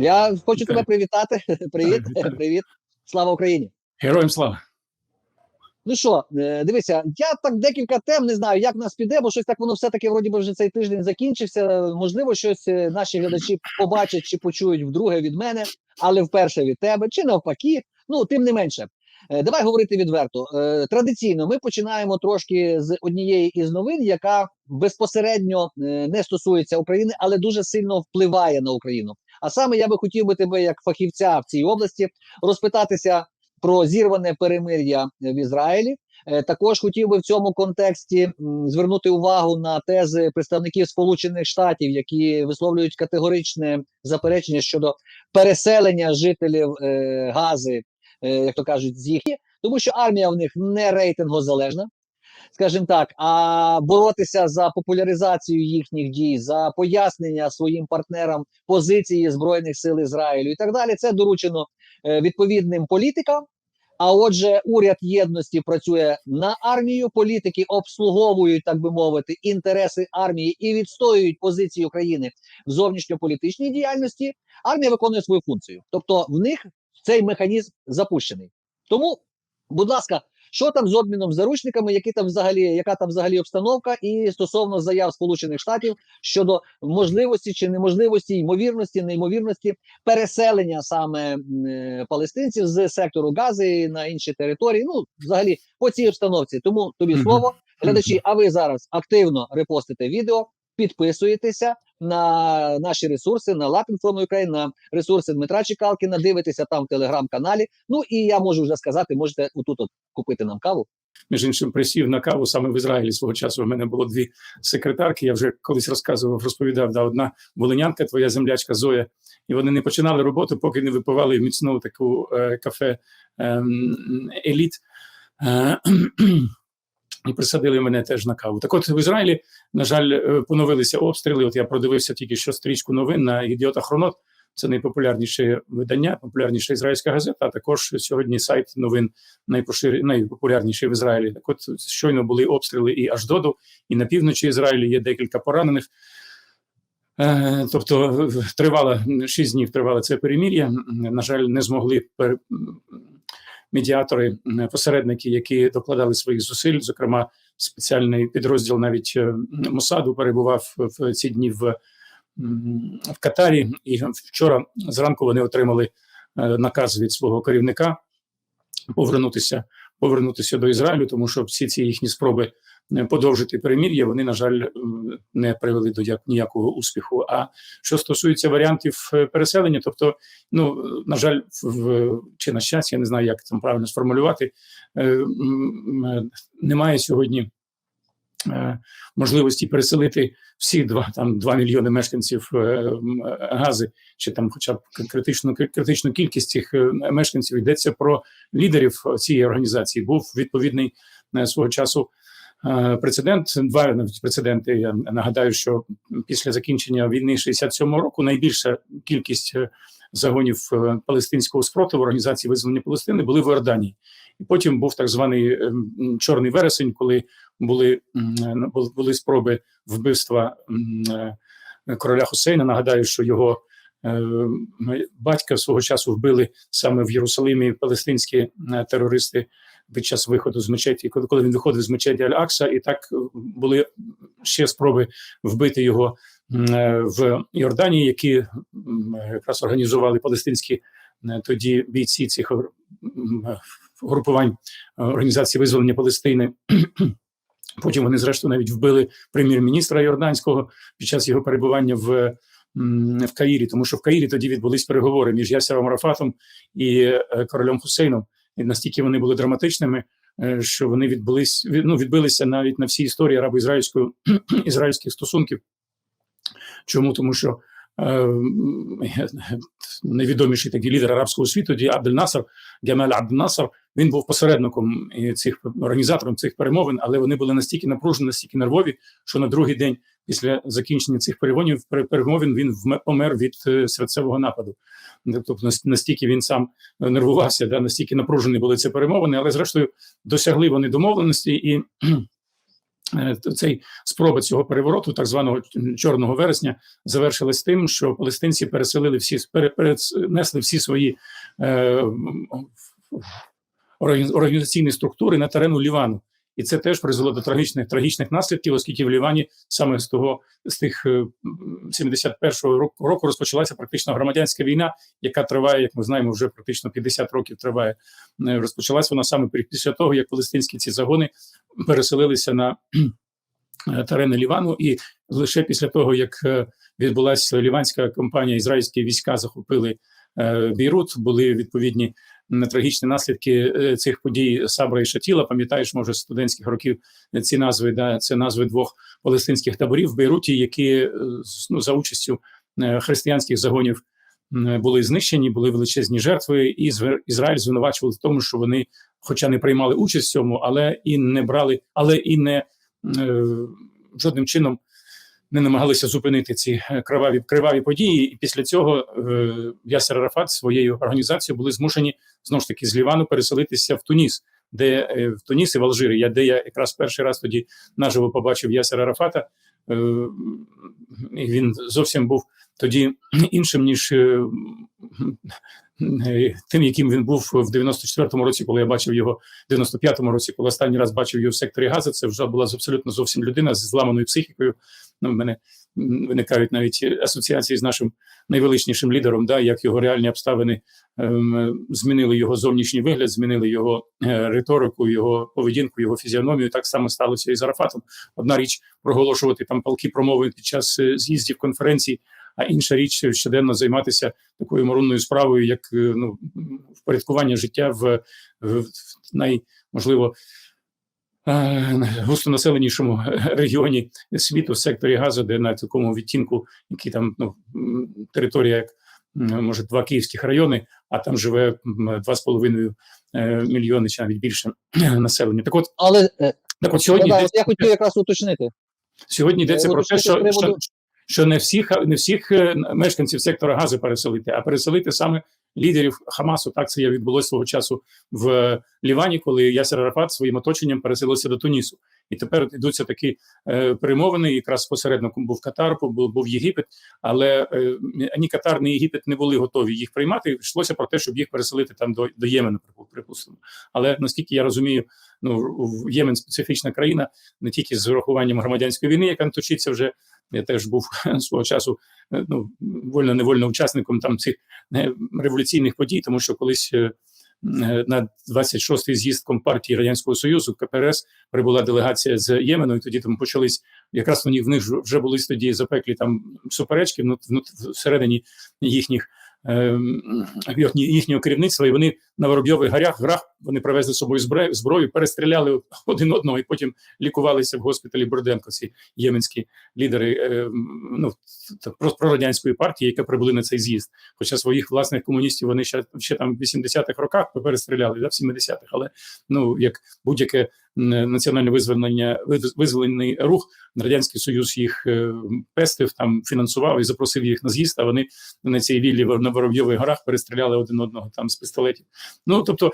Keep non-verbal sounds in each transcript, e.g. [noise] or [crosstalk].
Я хочу тебе привітати. [laughs] Привіт, вітаю. [laughs] привіт. Слава Україні. Героям слава. Ну що, е, дивися, я так декілька тем не знаю, як нас піде, бо щось так воно все-таки вроді би вже цей тиждень закінчився. Можливо, щось е, наші глядачі побачать чи почують вдруге від мене, але вперше від тебе, чи навпаки. Ну, тим не менше. Е, Давай говорити відверто. Традиційно ми починаємо трошки з однієї із новин, яка безпосередньо не стосується України, але дуже сильно впливає на Україну. А саме я би хотів би тебе, як фахівця в цій області, розпитатися про зірване перемир'я в Ізраїлі. Е, Також хотів би в цьому контексті звернути увагу на тези представників Сполучених Штатів, які висловлюють категоричне заперечення щодо переселення жителів е, Гази, е, як то кажуть, з їх, тому що армія в них не рейтингозалежна. Скажімо так, а боротися за популяризацію їхніх дій, за пояснення своїм партнерам позиції збройних сил Ізраїлю і так далі, це доручено е, відповідним політикам. А отже, уряд єдності працює на армію. Політики обслуговують, так би мовити, інтереси армії і відстоюють позиції України в зовнішньополітичній діяльності. Армія виконує свою функцію, тобто в них цей механізм запущений. Тому, будь ласка, що там з обміном заручниками, які там взагалі, яка там взагалі обстановка, і стосовно заяв Сполучених Штатів щодо можливості чи неможливості, ймовірності, неймовірності переселення саме е, палестинців з сектору Гази на інші території. Ну, взагалі, по цій обстановці. Тому тобі слово, глядачі. А ви зараз активно репостите відео, підписуєтеся на наші ресурси, на Лапінформ Україн, на ресурси Дмитра Чекалкіна. Дивитеся там в телеграм-каналі. Ну і я можу вже сказати, можете отут от купити нам каву. Між іншим, присів на каву саме в Ізраїлі свого часу. У мене було дві секретарки. Я вже колись розказував, розповідав. Да, одна волинянка, твоя землячка Зоя, і вони не починали роботу, поки не випивали міцну таку е, кафе ем, еліт. Е, і присадили мене теж на каву. Так от в Ізраїлі, на жаль, е, поновилися обстріли. От я продивився тільки що стрічку новин на ідіота Хронот. Це найпопулярніше видання, популярніша ізраїльська газета. А також сьогодні сайт новин найпошир... найпопулярніший в Ізраїлі. Так от щойно були обстріли і Аждоду, і на півночі Ізраїлю є декілька поранених. Е, Тобто тривало шість днів тривало це перемір'я. На жаль, не змогли пер... медіатори, посередники, які докладали своїх зусиль. Зокрема, спеціальний підрозділ навіть е, Мосаду перебував в ці дні в, в Катарі. І вчора зранку вони отримали е, наказ від свого керівника повернутися, повернутися до Ізраїлю, тому що всі ці їхні спроби подовжити перемір'я, вони, на жаль, не привели до як- ніякого успіху. А що стосується варіантів е, переселення, тобто, ну на жаль, в, чи на щастя, я не знаю, як там правильно сформулювати, е, е, немає сьогодні. е, Можливості переселити всі два там 2 мільйони мешканців е, Гази, чи там, хоча б критичну критичну кількість цих е, мешканців йдеться про лідерів цієї організації. Був відповідний е, свого часу е, прецедент. Два навіть прецеденти. Я нагадаю, що після закінчення війни 67-го року найбільша кількість е, загонів е, палестинського спротиву організації визволення Палестини були в Іорданії. І потім був так званий е, чорний вересень, коли були, е, були- спроби вбивства е, короля Хусейна. Нагадаю, що його е, батька свого часу вбили саме в Єрусалимі палестинські е, терористи під час виходу з мечеті, коли він виходив з мечеті Аль-Акса, і так були ще спроби вбити його е, в Йорданії, які якраз організували палестинські е, тоді бійці цих е, групувань організації визволення Палестини. [clears throat] Потім вони, зрештою, навіть вбили прем'єр-міністра Йорданського під час його перебування в, в Каїрі, тому що в Каїрі тоді відбулись переговори між Ясером Арафатом і королем Хусейном. Настільки вони були драматичними, е, що вони відбулись від- ну, відбилися навіть на всій історії арабо-ізраїльської [clears throat] ізраїльських стосунків. Чому? Тому що е, найвідоміший такий лідер арабського світу, Ді Абдель Насер, Гемель Абдель Насер, він був посередником цих організатором цих перемовин, але вони були настільки напружені, настільки нервові, що на другий день після закінчення цих перемовин, він помер від е, серцевого нападу. Тобто настільки він сам е, нервувався, да, настільки напружені були ці перемовини, але зрештою досягли вони домовленості і [clears throat] е, цей спроба цього перевороту, так званого чорного вересня, завершилась тим, що палестинці переселили всі пере- перенесли всі свої е, організаційні структури на терену Лівану. І це теж призвело до трагічних трагічних наслідків, оскільки в Лівані саме з того з тих е, м, 71-го року, року розпочалася практично громадянська війна, яка триває, як ми знаємо, вже практично 50 років триває. Е, Розпочалась вона саме пі- після того, як палестинські ці загони переселилися на е, терени Лівану, і лише після того, як е, відбулася ліванська кампанія, ізраїльські війська захопили е, Бейрут, були відповідні трагічні наслідки е, цих подій Сабра і Шатіла. Пам'ятаєш, може, з студентських років е, ці назви, да, це назви двох палестинських таборів в Бейруті, які е, ну, за участю е, християнських загонів були знищені, були величезні жертви, і Ізраїль звинувачували в тому, що вони, хоча не приймали участь в цьому, але і не брали, але і не е, жодним чином не намагалися зупинити ці е, криваві криваві події. І після цього е, Ясер Арафат своєю організацією були змушені знову ж таки з Лівану переселитися в Туніс, де е, в Туніс і в Алжирі, я де я якраз перший раз тоді наживо побачив Ясера Арафата. Е, він зовсім був тоді іншим ніж е, е, тим, яким він був в 94-му році, коли я бачив його в 95-му році, коли останній раз бачив його в секторі Газа. Це вже була абсолютно зовсім людина з зламаною психікою. Ну, в мене виникають навіть асоціації з нашим найвеличнішим лідером, да, як його реальні обставини ем, змінили його зовнішній вигляд, змінили його е, риторику, його поведінку, його фізіономію. Так само сталося і з Арафатом. Одна річ проголошувати там палки промови під час е, з'їздів конференцій, а інша річ щоденно займатися такою моронною справою, як е, ну, впорядкування життя в, в, най, можливо, густонаселенішому регіоні світу, в секторі Газу, де на такому відтінку, який там ну, територія, як може, два київських райони, а там живе м, два з половиною е, мільйони чи навіть більше [clears throat] населення. Так от, Але е, так от сьогодні да, йдеться я хотів якраз уточнити. Сьогодні йдеться Е, про те, що, що, що не всіх не всіх е, мешканців сектора газу переселити, а переселити саме лідерів Хамасу. Так це відбулося свого часу в Лівані, коли Ясер Арафат своїм оточенням переселився до Тунісу. І тепер йдуться такі е, перемовини. Якраз посередником був Катар, був, був Єгипет, але е, ані Катар, ні Єгипет не були готові їх приймати. Йшлося про те, щоб їх переселити там до, до Ємену, припустимо. Але наскільки я розумію, ну в Ємен специфічна країна, не тільки з урахуванням громадянської війни, яка точиться вже. Я теж був [laughs] свого часу е, ну, вольно невольно учасником там цих е, революційних подій, тому що колись е, на 26-й з'їзд Компартії Радянського Союзу КПРС прибула делегація з Ємену, і тоді там почались якраз них в них вже були тоді запеклі там суперечки внут, всередині їхніх. Ем, Їхнього керівництва, і вони на Воробйових горах грах вони привезли з собою зброю, перестріляли один одного і потім лікувалися в госпіталі Бурденко. Ці єменські лідери е, ну, про, прорадянської партії, яка прибули на цей з'їзд. Хоча своїх власних комуністів вони ще, ще там в 80-х роках перестріляли, да, в 70-х, але ну як будь-яке національне визволення, виз- визволений рух, радянський союз їх е, пестив, там фінансував і запросив їх на з'їзд. А вони на цій віллі на Воробйових горах перестріляли один одного там з пістолетів. Ну тобто,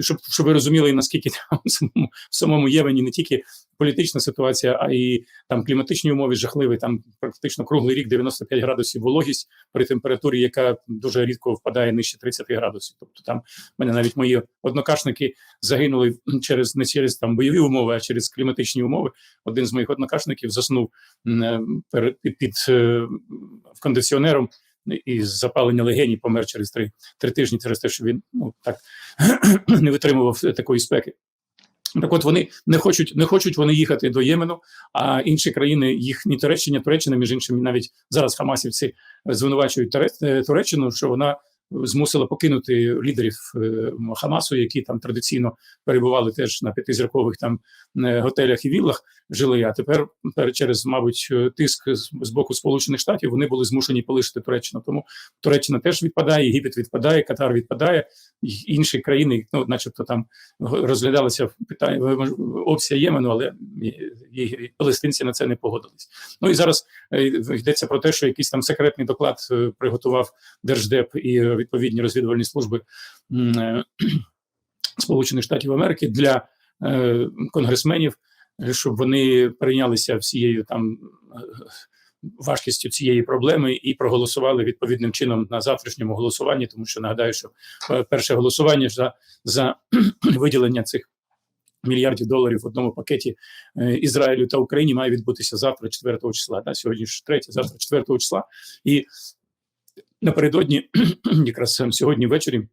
щоб, щоб ви розуміли, наскільки там в самому, в самому Євені не тільки політична ситуація, а і там кліматичні умови жахливі. Там практично круглий рік 95 градусів вологість при температурі, яка дуже рідко впадає нижче 30 градусів. Тобто, там мене навіть мої однокашники загинули через не через там бойові умови, а через кліматичні умови. Один з моїх однокашників заснув е, перед під, під е, кондиціонером. І запалення легені помер через три, три тижні через те, що він ну так [clears throat] не витримував такої спеки. Так от вони не хочуть, не хочуть вони їхати до Ємену, а інші країни, їхні Туреччина, Туреччина, між іншим, навіть зараз Хамасівці звинувачують е, Туреччину, що вона змусила покинути лідерів е, Хамасу, які там традиційно перебували теж на п'ятизіркових там е, готелях і віллах жили. А тепер пер- через, мабуть, е, тиск з, боку Сполучених Штатів вони були змушені полишити Туреччину. Тому Туреччина теж відпадає, Єгипет відпадає, Катар відпадає, інші країни, ну, начебто, там розглядалися питання опція Ємену, але і, палестинці на це не погодились. Ну і зараз е, йдеться про те, що якийсь там секретний доклад е, приготував Держдеп і е, відповідні розвідувальні служби е, [clears throat] Сполучених Штатів Америки для е, конгресменів е, щоб вони прийнялися всією там е, важкістю цієї проблеми і проголосували відповідним чином на завтрашньому голосуванні, тому що нагадаю, що е, перше голосування за, за [clears throat] виділення цих мільярдів доларів в одному пакеті Ізраїлю та Україні має відбутися завтра, 4 числа. Да? Сьогодні ж 3, завтра 4 числа. І напередодні, [clears throat] якраз сьогодні ввечері,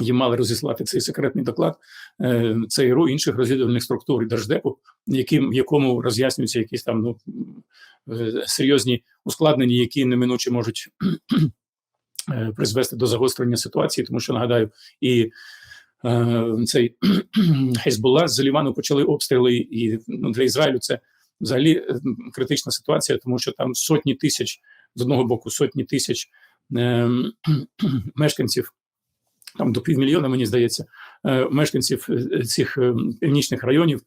їм мали розіслати цей секретний доклад е, ЦРУ, інших розвідувальних структур держдепу, яким якому роз'яснюються якісь там ну е, серйозні ускладнення, які неминуче можуть е, призвести до загострення ситуації, тому що нагадаю, і цей [clears throat] Хезбулла з Лівану почали обстріли, і ну, для Ізраїлю це взагалі критична ситуація, тому що там сотні тисяч з одного боку, сотні тисяч е, [clears throat] мешканців. Там до півмільйона, мені здається, е, мешканців е, цих е, північних районів.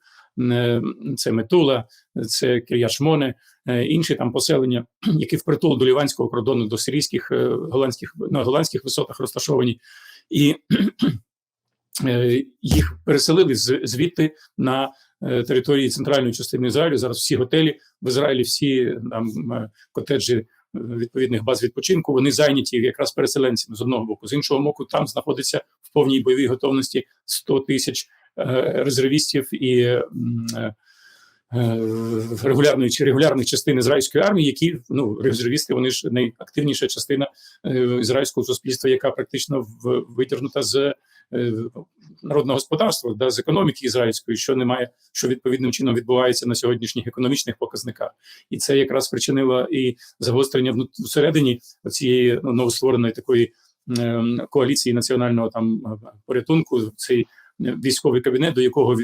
Це Метула, це Кір'яшмоне, е, інші там поселення, [clears throat] які впритул до ліванського кордону, до сирійських голландських на голландських висотах розташовані, і [clears throat] їх переселили звідти на території центральної частини Ізраїлю. Зараз всі готелі в Ізраїлі, всі там котеджі відповідних баз відпочинку, вони зайняті якраз переселенцями з одного боку. З іншого боку, там знаходиться в повній бойовій готовності 100 тисяч е, резервістів і е, регулярної чи регулярних частин ізраїльської армії, які ну резервісти, вони ж найактивніша частина е, ізраїльського суспільства, яка практично витягнута з е, народного господарства, да, з економіки ізраїльської, що немає, що відповідним чином відбувається на сьогоднішніх економічних показниках, і це якраз причинило і загострення всередині цієї ну, новоствореної такої ем, коаліції національного там е, порятунку. Цей е, військовий кабінет, до якого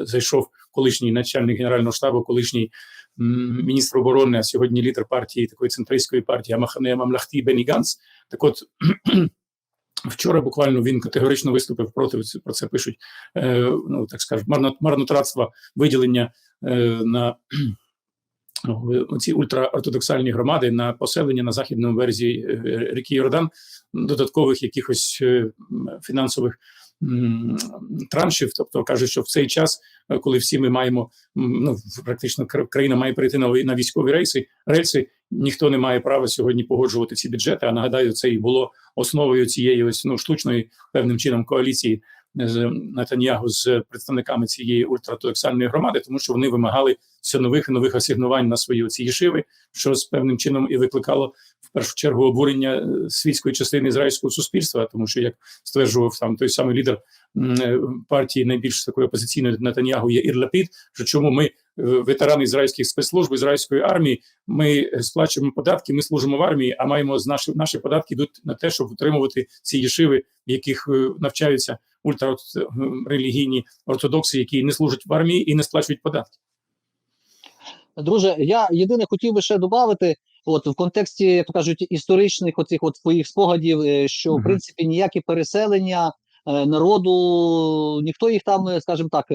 зайшов колишній начальник генерального штабу, колишній міністр оборони, а сьогодні лідер партії такої центристської партії Амахане Мамлахті Бені Ганс. Так от [clears throat] Вчора буквально він категорично виступив проти про це пишуть. Е, ну так скажуть, марно, марнотратства виділення е, на [clears throat] ну, ці ультраортодоксальні громади на поселення на західному березі е, ріки Йордан, додаткових якихось е, фінансових траншів. Тобто кажуть, що в цей час, е, коли всі ми маємо ну практично кра- країна має перейти на, на військові рейси, рельси, ніхто не має права сьогодні погоджувати ці бюджети. А нагадаю, це і було основою цієї ось ну штучної певним чином коаліції з Нетаньягу з представниками цієї ультраортодоксальної громади, тому що вони вимагали все нових і нових асигнувань на свої ці єшиви, що з певним чином і викликало першу чергу обурення е, світської частини ізраїльського суспільства, тому що як стверджував там той самий лідер е, партії найбільш такої опозиційної Нетаньягу є Ір Лапід, що чому ми, е, ветерани ізраїльських спецслужб ізраїльської армії, ми сплачуємо податки, ми служимо в армії, а маємо з наші наші податки йдуть на те, щоб утримувати ці єшиви, в яких навчаються ультрарелігійні ортодокси, які не служать в армії і не сплачують податки. Друже, я єдине хотів би ще додати, от в контексті, як то кажуть, історичних оцих от твоїх спогадів, е, що в принципі ніякі переселення е, народу, ніхто їх там, е, скажімо так,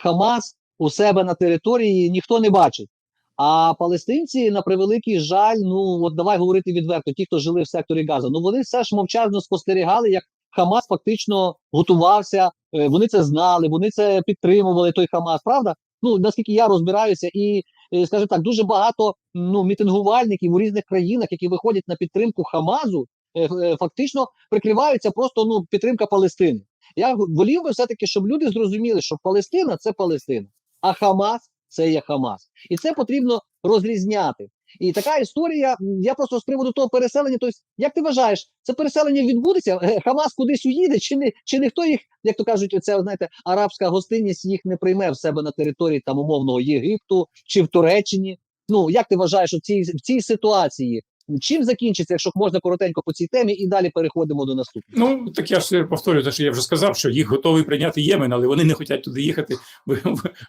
Хамас у себе на території ніхто не бачить. А палестинці, на превеликий жаль, ну от давай говорити відверто, ті, хто жили в секторі Газа, ну вони все ж мовчазно спостерігали, як Хамас фактично готувався. Вони це знали, вони це підтримували. Той Хамас, правда? Ну наскільки я розбираюся, і скажімо так, дуже багато ну мітингувальників у різних країнах, які виходять на підтримку Хамазу, е, е, фактично прикриваються просто ну підтримка Палестини. Я волів би все таки, щоб люди зрозуміли, що Палестина це Палестина, а Хамас це є Хамас, і це потрібно розрізняти. І така історія. Я просто з приводу того переселення. Тобто, як ти вважаєш, це переселення відбудеться? Е, Хамас кудись уїде, чи не чи ніхто їх, як то кажуть, оця знаєте, арабська гостинність їх не прийме в себе на території там умовного Єгипту чи в Туреччині? Ну як ти вважаєш, у цій в цій ситуації чим закінчиться, якщо можна коротенько по цій темі, і далі переходимо до наступного? Ну так я ж повторюю те, що я вже сказав, що їх готовий прийняти Ємен, але вони не хочуть туди їхати [laughs] в,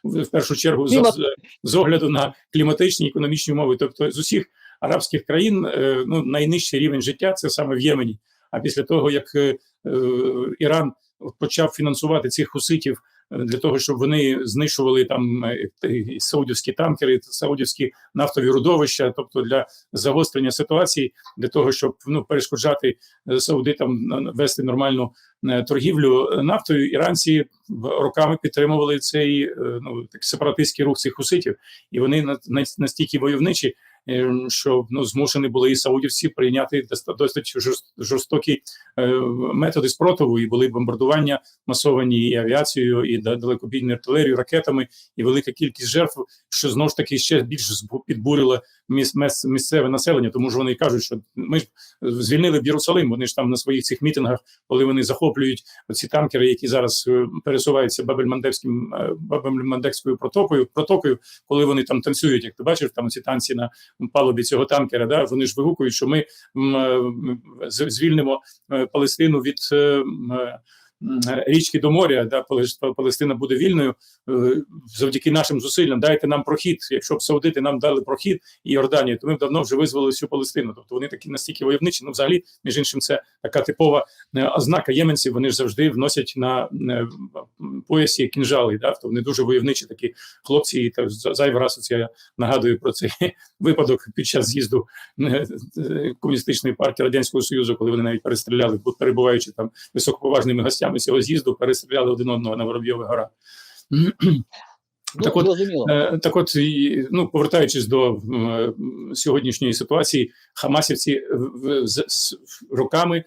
в, в першу чергу з, Клімат. з, з огляду на кліматичні економічні умови. Тобто з усіх арабських країн е, ну найнижчий рівень життя це саме в Ємені. А після того як е, е, Іран почав фінансувати цих хуситів для того, щоб вони знищували там е, саудівські танкери, саудівські нафтові родовища, тобто для загострення ситуації, для того, щоб ну перешкоджати е, саудитам вести нормальну е, торгівлю нафтою. Іранці роками підтримували цей ну так сепаратистський рух цих хуситів, і вони на- на- настільки войовничі. Е, Що ну змушені були і саудівці прийняти досить жорст- жорстокі е, методи спротиву, і були бомбардування масовані і авіацією, і да- далекобійною артилерією, ракетами, і велика кількість жертв, що знову ж таки ще більше мес- місцеве населення, тому що вони кажуть, що ми ж звільнили б Єрусалим. Вони ж там на своїх цих мітингах, коли вони захоплюють ці танкери, які зараз е, пересуваються Бабель-Мандебським е, Бабель-Мандебською протокою, протокою, коли вони там танцюють, як ти бачив, там ці танці на палубі цього танкера. Да, вони ж вигукують, що ми е, звільнимо Палестину від річки до моря. Да, Палес- Палестина буде вільною е, завдяки нашим зусиллям. Дайте нам прохід. Якщо б саудити нам дали прохід і Йорданію, то ми б давно вже визволили всю Палестину. Тобто вони такі настільки войовничі. Ну, взагалі, між іншим, це така типова е, ознака єменців. Вони ж завжди вносять на е, поясі кінжали. Да? Тобто вони дуже войовничі такі хлопці. І та за- зайвий раз я нагадую про цей [laughs] випадок під час з'їзду комуністичної партії радянського союзу, коли вони навіть перестріляли, перебуваючи там високоповажними гостями цього з'їзду, перестріляли один одного на Воробйових горах. Ну, Так от. Е, Так, от і, ну повертаючись до м, сьогоднішньої ситуації, Хамасівці в- в- з, з роками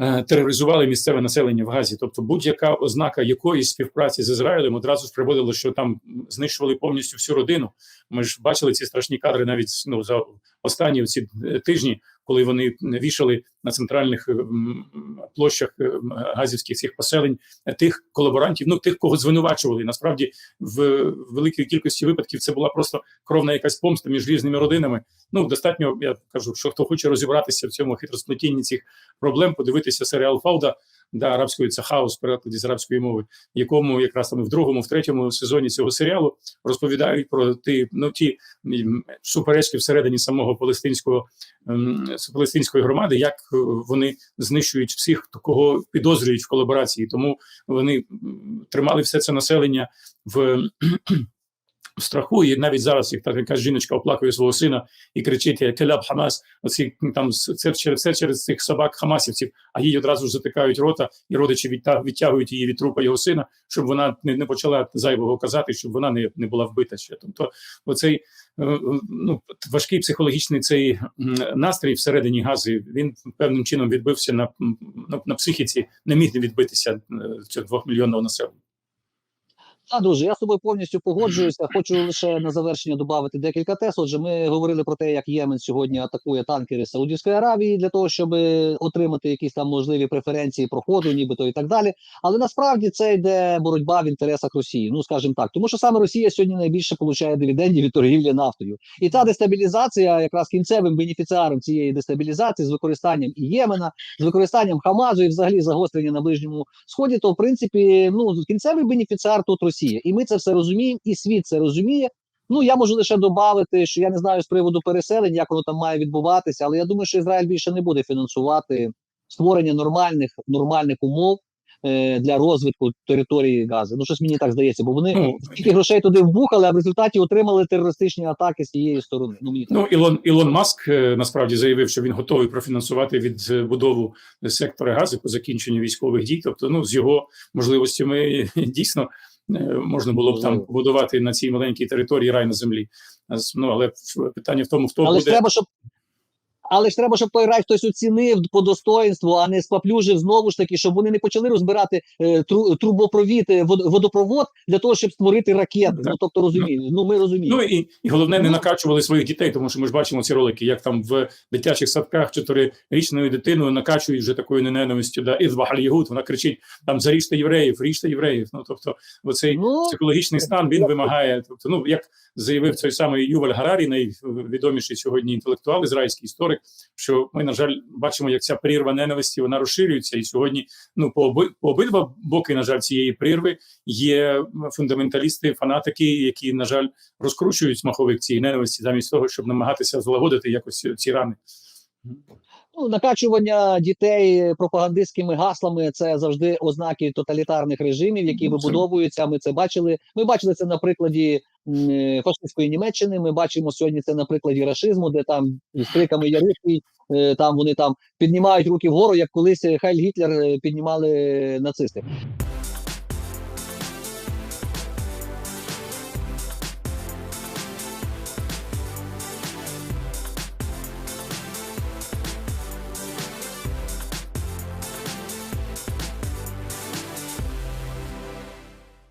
е, тероризували місцеве населення в Газі. Тобто, будь-яка ознака якоїсь співпраці з Ізраїлем одразу ж приводила, що там знищували повністю всю родину. Ми ж бачили ці страшні кадри навіть ну за останні ці е, тижні, коли вони вішали на центральних е, площах е, газівських цих поселень е, тих колаборантів, ну тих, кого звинувачували. Насправді, в великій кількості випадків це була просто кровна якась помста між різними родинами. Ну достатньо, я кажу, що хто хоче розібратися в цьому хитросплетінні цих проблем, подивитися серіал Фауда. Да, арабською це хаос перекладі з арабської мови, якому якраз там в другому, в третьому сезоні цього серіалу розповідають про ті, ну ті суперечки всередині самого палестинського ем, палестинської громади, як вони знищують всіх, кого підозрюють в колаборації. Тому вони тримали все це населення в. В страху, і навіть зараз, як та якась жіночка оплакує свого сина і кричить Теляб Хамас, оці там це через все через цих собак хамасівців, а їй одразу ж затикають рота, і родичі відта- відтягують її від трупа його сина, щоб вона не, не почала зайвого казати, щоб вона не, не була вбита ще. Тобто, оцей е, е, ну важкий психологічний цей настрій всередині гази він певним чином відбився на, на, на психіці, не міг не відбитися е, цього двохмільйонного населення. Так, друже, я з тобою повністю погоджуюся. Хочу лише на завершення додати декілька тез. Отже, ми говорили про те, як Ємен сьогодні атакує танкери Саудівської Аравії для того, щоб отримати якісь там можливі преференції проходу, нібито і так далі. Але насправді це йде боротьба в інтересах Росії. Ну скажімо так, тому що саме Росія сьогодні найбільше получає дивідендів від торгівлі нафтою, і та дестабілізація, якраз кінцевим бенефіціаром цієї дестабілізації з використанням і Ємена, з використанням Хамазу і взагалі загострення на ближньому сході, то в принципі ну кінцевий бенефіціар тут Росія, і ми це все розуміємо, і світ це розуміє. Ну я можу лише додати, що я не знаю з приводу переселень, як воно там має відбуватися, але я думаю, що Ізраїль більше не буде фінансувати створення нормальних нормальних умов е, для розвитку території Гази. Ну щось мені так здається, бо вони Ну, стільки грошей туди вбухали, а в результаті отримали терористичні атаки з тієї сторони. Ну мені так. Ну, Ілон Ілон Маск е, насправді заявив, що він готовий профінансувати відбудову сектора газу по закінченню військових дій. Тобто, ну з його можливостями [laughs] дійсно е, можна було б там Можливо. побудувати на цій маленькій території рай на землі. Ну але питання в тому, хто Але буде треба, щоб. Але ж треба, щоб той рай хтось оцінив по достоинству, а не спаплюжив знову ж таки, щоб вони не почали розбирати е, тру, трубопровід, е, вод- водопровод для того, щоб створити ракети. Так. Ну тобто розумієте, ну ми розуміємо. Ну і, і головне, не Ну. накачували своїх дітей, тому що ми ж бачимо ці ролики, як там в дитячих садках чотирирічною дитиною накачують вже такою ненавистю. Да, «Ізбах аль-Ягуд», вона кричить там заріжте євреїв, ріжте євреїв. Ну тобто, оцей Ну, психологічний стан він вимагає. Тобто, ну як заявив той самий Юваль Гарарі, найвідоміший сьогодні інтелектуал, ізраїльський історик, що ми, на жаль, бачимо, як ця прірва ненависті вона розширюється, і сьогодні ну по оби по обидва боки, на жаль, цієї прірви є фундаменталісти, фанатики, які на жаль розкручують смаховик цієї ненависті, замість того, щоб намагатися злагодити якось ці рани. Ну, накачування дітей пропагандистськими гаслами це завжди ознаки тоталітарних режимів, які вибудовуються. Ми це бачили. Ми бачили це на прикладі фашистської Німеччини. Ми бачимо сьогодні це на прикладі рашизму, де там з криками «Я е, там вони там піднімають руки вгору, як колись Хайль Гітлер е, піднімали нацисти.